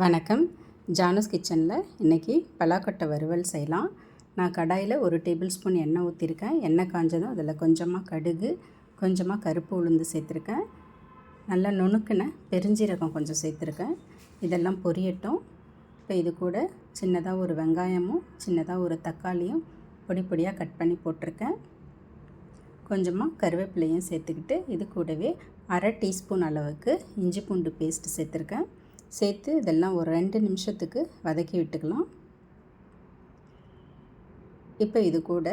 வணக்கம். ஜானஸ் கிச்சனில் இன்றைக்கி பலாக்கொட்டை வறுவல் செய்யலாம். நான் கடாயில் ஒரு டேபிள் ஸ்பூன் எண்ணெய் ஊற்றிருக்கேன் எண்ணெய் காஞ்சதும் அதில் கொஞ்சமாக கடுகு கொஞ்சமாக கருப்பு உளுந்து சேர்த்துருக்கேன். நல்லா நுணுக்கின பெருஞ்சீரகம் கொஞ்சம் சேர்த்துருக்கேன். இதெல்லாம் பொரியட்டும். இப்போ இது கூட சின்னதாக ஒரு வெங்காயமும் சின்னதாக ஒரு தக்காளியும் பொடி பொடியாக கட் பண்ணி போட்டிருக்கேன். கொஞ்சமாக கருவேப்பிலையும் சேர்த்துக்கிட்டு இது கூடவே அரை டீஸ்பூன் அளவுக்கு இஞ்சி பூண்டு பேஸ்ட்டு சேர்த்துருக்கேன். சேர்த்து இதெல்லாம் ஒரு ரெண்டு நிமிஷத்துக்கு வதக்கி விட்டுக்கலாம். இப்போ இது கூட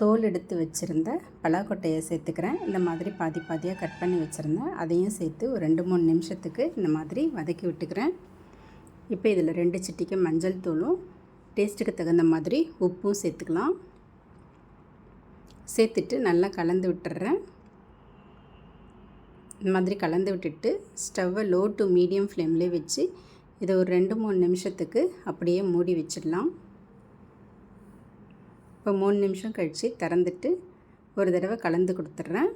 தோல் எடுத்து வச்சுருந்த பலாக்கொட்டையை சேர்த்துக்கிறேன். இந்த மாதிரி பாதி பாதியாக கட் பண்ணி வச்சுருந்தேன். அதையும் சேர்த்து ஒரு ரெண்டு மூணு நிமிஷத்துக்கு இந்த மாதிரி வதக்கி விட்டுக்கிறேன். இப்போ இதில் ரெண்டு சிட்டிக்கு மஞ்சள் தூளும் டேஸ்ட்டுக்கு தகுந்த மாதிரி உப்பும் சேர்த்துக்கலாம். சேர்த்துட்டு நல்லா கலந்து விட்டுறேன். இந்த மாதிரி கலந்து விட்டுட்டு ஸ்டவ்வை லோ டு மீடியம் ஃப்ளேம்லேயே வச்சு இதை ஒரு ரெண்டு மூணு நிமிஷத்துக்கு அப்படியே மூடி வச்சிடலாம். இப்போ மூணு நிமிஷம் கழித்து திறந்துட்டு ஒரு தடவை கலந்து கொடுத்துட்றேன்.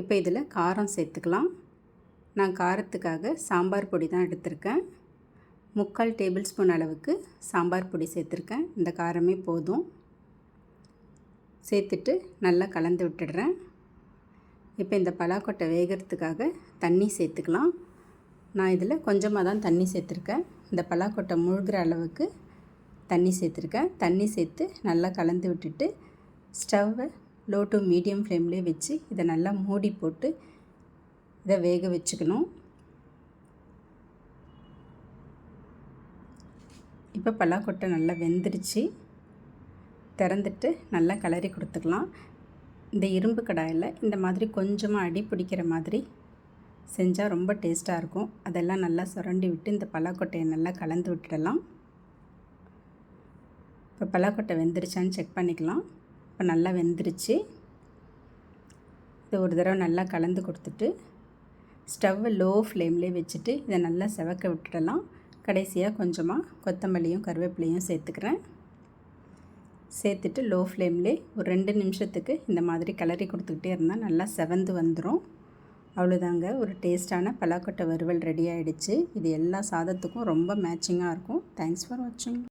இப்போ இதில் காரம் சேர்த்துக்கலாம். நான் காரத்துக்காக சாம்பார் பொடி தான் எடுத்திருக்கேன். முக்கால் டேபிள் ஸ்பூன் அளவுக்கு சாம்பார் பொடி சேர்த்துருக்கேன். இந்த காரமே போதும். சேர்த்துட்டு நல்லா கலந்து விட்டுடுறேன். இப்போ இந்த பலாக்கொட்டை வேகிறதுக்காக தண்ணி சேர்த்துக்கலாம். நான் இதில் கொஞ்சமாக தான் தண்ணி சேர்த்துருக்கேன். இந்த பலாக்கொட்டை முழுகிற அளவுக்கு தண்ணி சேர்த்துருக்கேன். தண்ணி சேர்த்து நல்லா கலந்து விட்டுட்டு ஸ்டவ்வை லோ டு மீடியம் ஃப்ளேம்லேயே வச்சு இதை நல்லா மூடி போட்டு இதை வேக வச்சுக்கணும். இப்போ பலாக்கொட்டை நல்லா வெந்துருச்சு. திறந்துட்டு நல்லா கிளறி கொடுத்துக்கலாம். இந்த இரும்பு கடாயில் இந்த மாதிரி கொஞ்சமாக அடி பிடிக்கிற மாதிரி செஞ்சால் ரொம்ப டேஸ்ட்டாக இருக்கும். அதெல்லாம் நல்லா சுரண்டி விட்டு இந்த பலாக்கொட்டையை நல்லா கலந்து விட்டுடலாம். இப்போ பலாக்கொட்டை வெந்துருச்சான்னு செக் பண்ணிக்கலாம். இப்போ நல்லா வெந்துருச்சு. இது ஒரு தடவை நல்லா கலந்து கொடுத்துட்டு ஸ்டவ்வை லோ ஃப்ளேம்லேயே வச்சுட்டு இதை நல்லா செவக்க விட்டுடலாம். கடைசியாக கொஞ்சமாக கொத்தமல்லியும் கருவேப்பிலையும் சேர்த்துக்கிறேன். சேர்த்துட்டு லோ ஃப்ளேம்லே ஒரு ரெண்டு நிமிஷத்துக்கு இந்த மாதிரி கிளறி கொடுத்துக்கிட்டே இருந்தால் நல்லா செவந்து வந்துடும் அவ்வளோதாங்க ஒரு டேஸ்ட்டான பலாக்கொட்டை வறுவல் ரெடி ஆகிடுச்சு இது எல்லா சாதத்துக்கும் ரொம்ப மேட்சிங்காக இருக்கும். தேங்க்ஸ் ஃபார் வாட்சிங்